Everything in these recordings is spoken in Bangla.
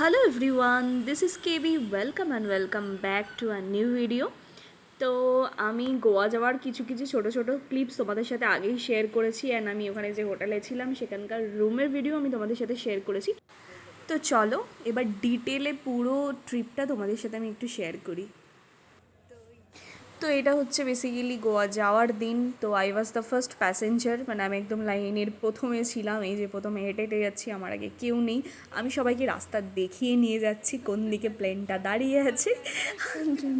Hello everyone this is KB welcome and welcome back to a new video তো আমি গোয়া যাওয়ার কিছু কিছু ছোট ছোট ক্লিপস তোমাদের সাথে আগেই শেয়ার করেছি অ্যান্ড আমি ওখানে যে হোটেলে ছিলাম, সেখানকার রুমের ভিডিও আমি তোমাদের সাথে শেয়ার করেছি। তো চলো, এবার ডিটেলে পুরো ট্রিপটা তোমাদের সাথে আমি একটু শেয়ার করি। তো এটা হচ্ছে বেসিক্যালি গোয়া যাওয়ার দিন। তো I was the first passenger মানে আমি একদম লাইনের প্রথমে ছিলাম। এই যে প্রথমে হেঁটে হেঁটে যাচ্ছি, আমার আগে কেউ নেই। আমি সবাইকে রাস্তা দেখিয়ে নিয়ে যাচ্ছি, কোন দিকে প্লেনটা দাঁড়িয়ে আছে।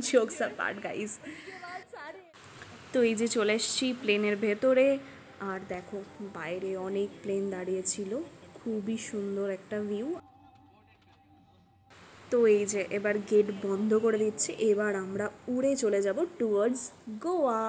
জোকস আর পার্ট তো এই যে চলে এসেছি প্লেনের ভেতরে। আর দেখো, বাইরে অনেক প্লেন দাঁড়িয়ে ছিল। খুবই সুন্দর একটা ভিউ তো এই যে এবার গেট বন্ধ করে দিচ্ছে, এবার আমরা উড়ে চলে যাব টুয়ার্ডস গোয়া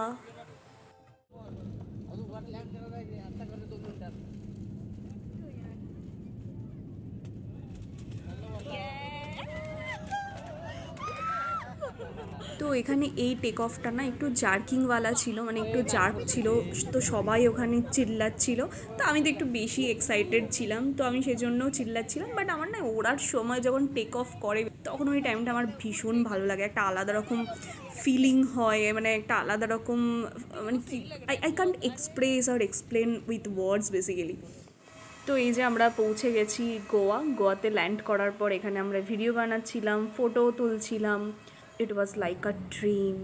তো এখানে এই টেক অফটা না একটু জার্কিংওয়ালা ছিল মানে একটু জার্ক ছিল, তো সবাই ওখানে চিল্লাচ্ছিল। তো আমি তো একটু বেশি এক্সাইটেড ছিলাম, তো আমি সেজন্য চিল্লাচ্ছিলাম বাট আমার না ওড়ার সময় যখন টেক অফ করে, তখন ওই টাইমটা আমার ভীষণ ভালো লাগে। একটা আলাদা রকম ফিলিং হয় মানে একটা আলাদা রকম মানে কি আই আই কান্ট এক্সপ্রেস আর এক্সপ্লেন উইথ ওয়ার্ডস বেসিক্যালি তো এই যে আমরা পৌঁছে গেছি গোয়া, গোয়াতে ল্যান্ড করার পর এখানে আমরা ভিডিও বানাচ্ছিলাম photo তুলছিলাম। It was like a dream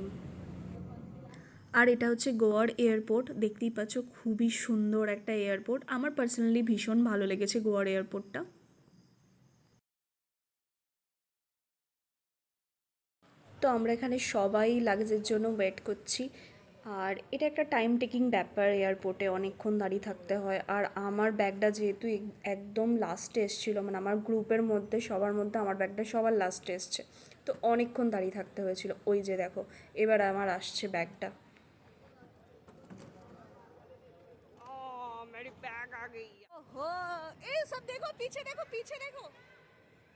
আর এটা হচ্ছে গোয়ার এয়ারপোর্ট দেখতেই পাচ্ছ খুবই সুন্দর একটা এয়ারপোর্ট আমার পার্সোনালি ভীষণ ভালো লেগেছে গোয়ার এয়ারপোর্টটা তো আমরা এখানে সবাই লাগেজের জন্য ওয়েট করছি আর এটা একটা টাইম টেকিং ব্যাপার এয়ারপোর্টে অনেকক্ষণ দাঁড়িয়ে থাকতে হয় আর আমার ব্যাগটা যেহেতু এক- একদম লাস্টে এসেছিলো মানে আমার গ্রুপের মধ্যে সবার মধ্যে আমার ব্যাগটা সবার লাস্টে এসছে তো অনেকক্ষণ দাঁড়িয়ে থাকতে হয়েছিল ওই যে দেখো এবার আমার আসছে ব্যাগটা मेरी बैग आ गई ओहो ए सब देखो पीछे देखो पीछे देखो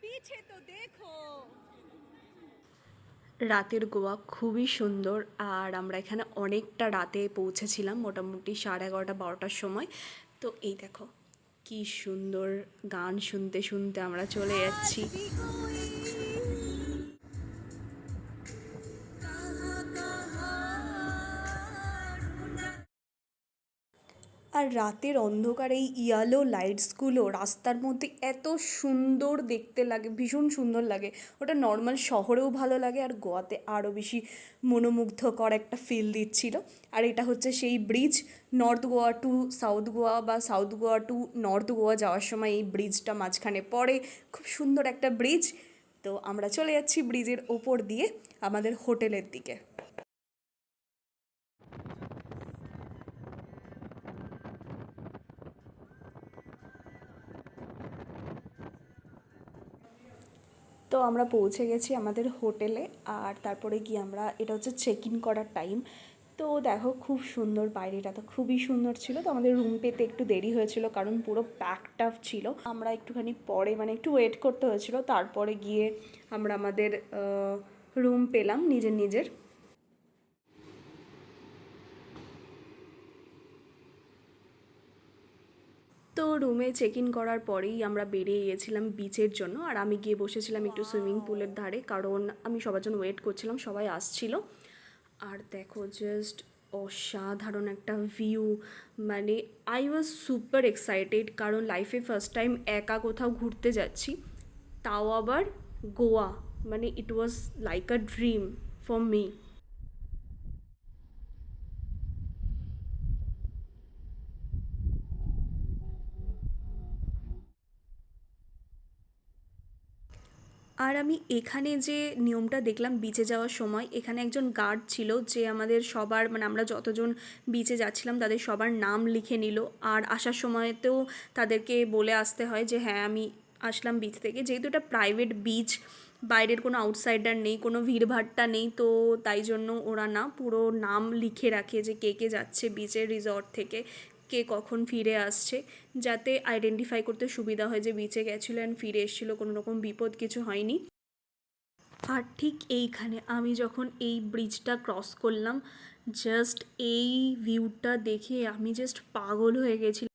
पीछे तो देखो রাতের গোয়া খুবই সুন্দর আর আমরা এখানে অনেকটা রাতে পৌঁছেছিলাম, মোটামুটি সাড়ে এগারোটা, বারোটার সময়। তো এই দেখো, কি সুন্দর গান শুনতে শুনতে আমরা চলে যাচ্ছি। আর রাতের অন্ধকার এই ইয়ালো লাইটসগুলো রাস্তার মধ্যে এত সুন্দর দেখতে লাগে, ভীষণ সুন্দর লাগে। ওটা নর্মাল শহরেও ভালো লাগে আর গোয়াতে আরও বেশি মনোমুগ্ধকর একটা ফিল দিচ্ছিল। আর এটা হচ্ছে সেই bridge north Goa to south Goa বা south Goa to north Goa যাওয়ার সময় এই ব্রিজটা মাঝখানে পড়ে। খুব সুন্দর একটা ব্রিজ তো আমরা চলে যাচ্ছি ব্রিজের ওপর দিয়ে আমাদের হোটেলের দিকে। তো আমরা পৌঁছে গেছি আমাদের হোটেলে আর তারপরে গিয়ে আমরা, এটা হচ্ছে চেক ইন করার টাইম তো দেখো খুব সুন্দর বাইরেটা তো খুবই সুন্দর ছিল। তো আমাদের রুম পেতে একটু দেরি হয়েছিল কারণ পুরো প্যাকটাফ ছিল। আমরা একটুখানি পরে মানে একটু ওয়েট করতে হয়েছিল। তারপরে গিয়ে আমরা আমাদের রুম পেলাম নিজের নিজের। তো রুমে চেক ইন করার পরেই আমরা বেরিয়ে গিয়েছিলাম বিচের জন্য। আর আমি গিয়ে বসেছিলাম একটু সুইমিং পুলের ধারে, কারণ আমি সবার জন্য ওয়েট করছিলাম, সবাই আসছিল। আর দেখো জাস্ট অসাধারণ একটা ভিউ মানে আই ওয়াজ সুপার এক্সাইটেড কারণ লাইফে ফার্স্ট টাইম একা কোথাও ঘুরতে যাচ্ছি। তাও আবার গোয়া। মানে it was like a dream for me আর আমি এখানে যে নিয়মটা দেখলাম বিচে যাওয়ার সময়, এখানে একজন গার্ড ছিল যে আমাদের সবার মানে আমরা যতজন বিচে যাচ্ছিলাম তাদের সবার নাম লিখে নিল। আর আসার সময়তেও তাদেরকে বলে আসতে হয় যে হ্যাঁ আমি আসলাম বিচ থেকে। যেহেতু এটা প্রাইভেট বিচ বাইরের কোনো আউটসাইডার নেই, কোনো ভিড়ভাট্টা নেই, তো তাই জন্য ওরা না, পুরো নাম লিখে রাখে যে কে কে যাচ্ছে বিচের রিসর্ট থেকে। কে কখন ফিরে আসছে, যাতে আইডেন্টিফাই করতে সুবিধা হয় যে বিচে গেছিল অ্যান্ড ফিরে এসেছিল, কোনো রকম বিপদ কিছু হয়নি। আর ঠিক এইখানে আমি যখন এই ব্রিজটা ক্রস করলাম জাস্ট এই ভিউটা দেখে আমি জাস্ট পাগল হয়ে গেছিলাম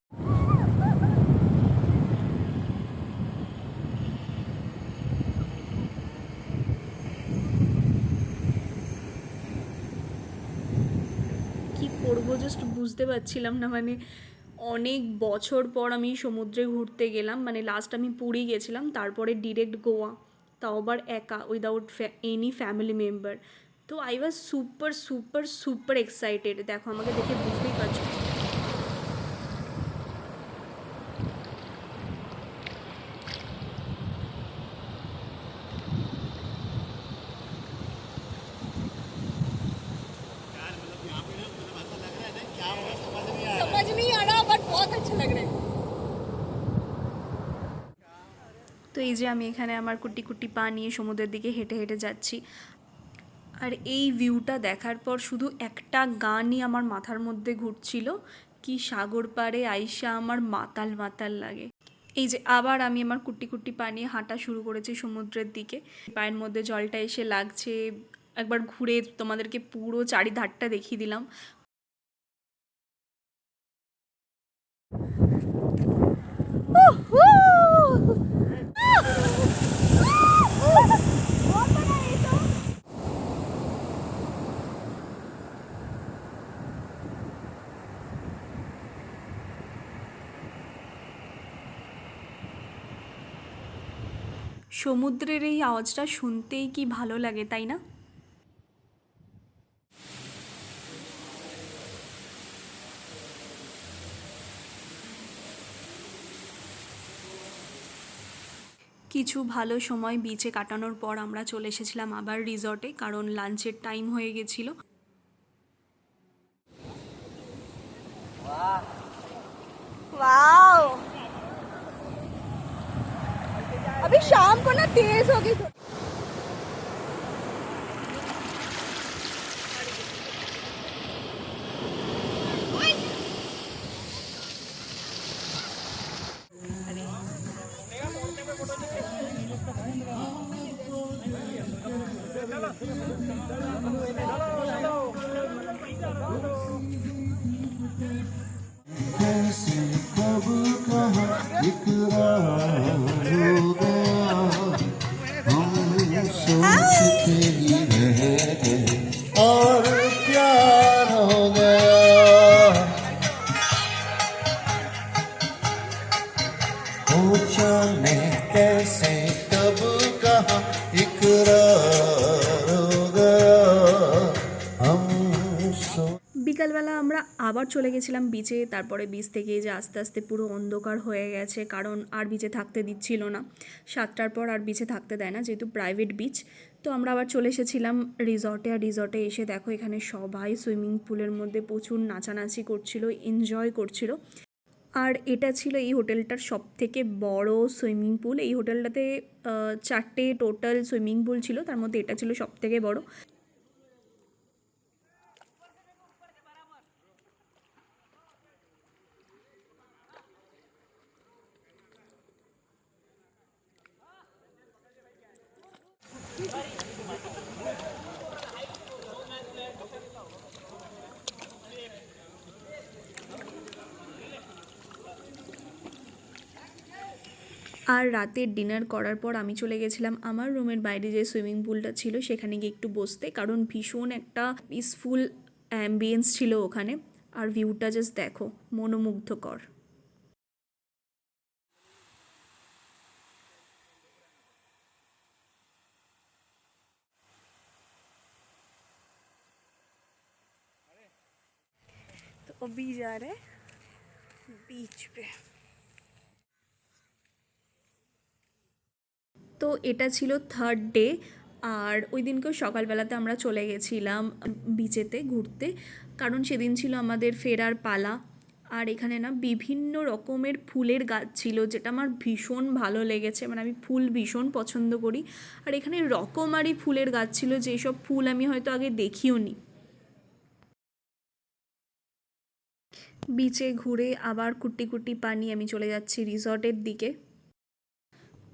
করব? জাস্ট বুঝতে পারছিলাম না। মানে অনেক বছর পর আমি সমুদ্রে ঘুরতে গেলাম। মানে লাস্ট আমি পুরী গেছিলাম, তারপরে ডিরেক্ট গোয়া। তাও আবার একা উইদাউট এনি ফ্যামিলি মেম্বার তো I was super super super excited দেখো, আমাকে দেখে বুঝতেই পারছ। এই যে আমি এখানে আমার কুটি কুটি পা নিয়ে সমুদ্রের দিকে হেঁটে হেঁটে যাচ্ছি। আর এই ভিউটা দেখার পর শুধু একটা গানই আমার মাথার মধ্যে ঘুরছিল। কি সাগর পাড়ে আইসা আমার মাতাল মাতাল লাগে। এই যে আবার আমি আমার কুটি কুটি পা নিয়ে হাঁটা শুরু করেছি সমুদ্রের দিকে। পায়ের মধ্যে জলটা এসে লাগছে। একবার ঘুরে তোমাদেরকে পুরো চারিধারটা দেখিয়ে দিলাম। সমুদ্রের এই আওয়াজটা শুনতেই কি ভালো লাগে, তাই না? কিছু ভালো সময় বিচে কাটানোর পর আমরা চলে এসেছিলাম আবার রিসর্টে কারণ লাঞ্চের টাইম হয়ে গেছিল। वाओ अभी शाम को ना तेज होगी। চলে গেছিলাম বিচে তারপরে বিচ থেকে যে আস্তে আস্তে পুরো অন্ধকার হয়ে গেছে, কারণ আর বিচে থাকতে দিচ্ছিল না। সাতটার পর আর বিচে থাকতে দেয় না, যেহেতু প্রাইভেট বিচ তো আমরা আবার চলে এসেছিলাম রিসর্টে আর রিসর্টে এসে দেখো এখানে সবাই সুইমিং পুলের মধ্যে প্রচুর নাচানাচি করছিল এনজয় করছিল। আর এটা ছিল এই হোটেলটার সব থেকে বড় সুইমিং পুল এই হোটেলটাতে চারটে টোটাল সুইমিং পুল ছিল, তার মধ্যে এটা ছিল সব থেকে বড়। আর রাতের ডিনার করার পর আমি চলে গেছিলাম আমার রুমের বাইরে যে সুইমিং পুলটা ছিল, সেখানে গিয়ে একটু বসতে। কারণ ভীষণ একটা পিসফুল অ্যাম্বিয়েন্স ছিল ওখানে। আর ভিউটা জাস্ট দেখো, মনোমুগ্ধকর। तो अभी जा रहे हैं बीच पे তো এটা ছিল থার্ড ডে আর ওই দিনকেও সকালবেলাতে আমরা চলে গেছিলাম বিচেতে ঘুরতে কারণ সেদিন ছিল আমাদের ফেরার পালা আর এখানে না বিভিন্ন রকমের ফুলের গাছ ছিল যেটা আমার ভীষণ ভালো লেগেছে মানে আমি ফুল ভীষণ পছন্দ করি আর এখানে রকমারি ফুলের গাছ ছিল যেসব ফুল আমি হয়তো আগে দেখিও নি বিচে ঘুরে আবার কুটি কুটি পানি আমি চলে যাচ্ছি রিসর্টের দিকে।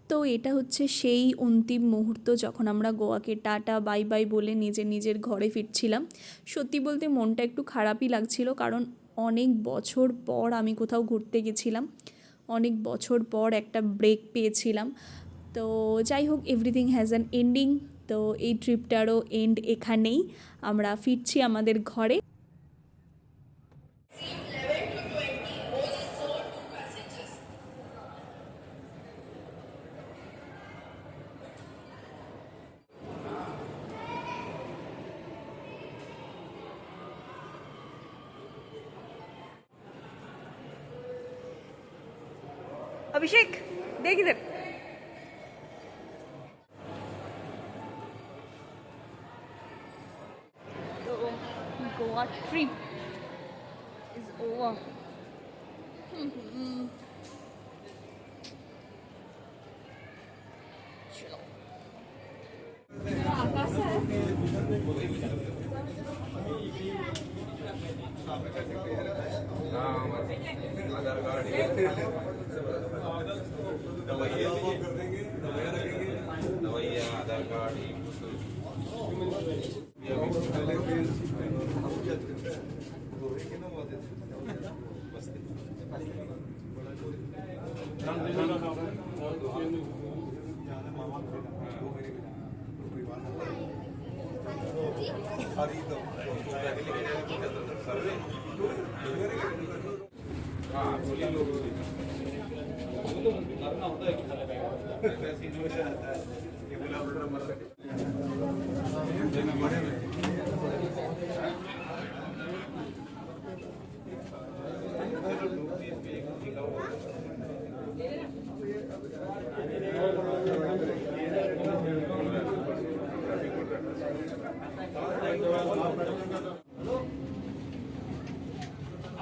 তো এটা হচ্ছে সেই অন্তিম মুহূর্ত যখন আমরা গোয়াকে টাটা, বাই বাই বলে নিজের নিজের ঘরে ফিরছিলাম। সত্যি বলতে মনটা একটু খারাপই লাগছিল কারণ অনেক বছর পর আমি কোথাও ঘুরতে গেছিলাম। অনেক বছর পর একটা ব্রেক পেয়েছিলাম। তো যাই হোক এভরিথিং হ্যাজ অ্যান এন্ডিং তো এই ট্রিপটারও এন্ড এখানেই। আমরা ফিরছি আমাদের ঘরে। अभिषेक देख इधर तो गोवा ट्रिप इज ओवर चलो आकाश है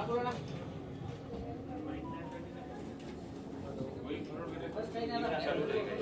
Gracias. Gracias.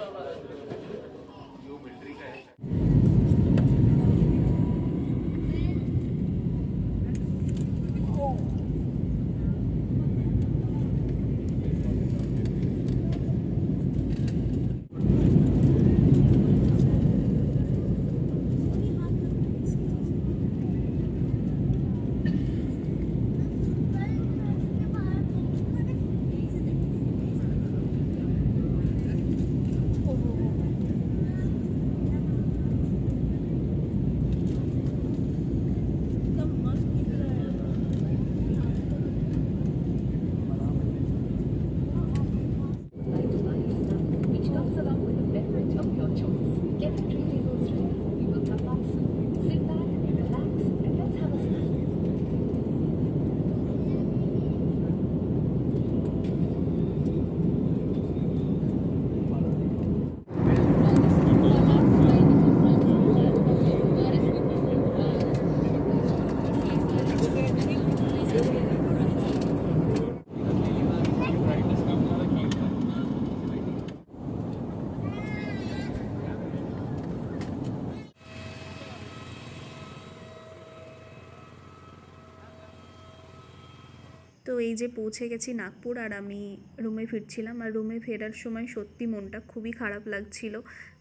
তো এই যে পৌঁছে গেছি নাগপুর আর আমি রুমে ফিরছিলাম আর রুমে ফেরার সময় সত্যি মনটা খুবই খারাপ লাগছিল,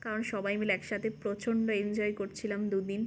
কারণ সবাই মিলে একসাথে প্রচণ্ড এনজয় করছিলাম দুদিন।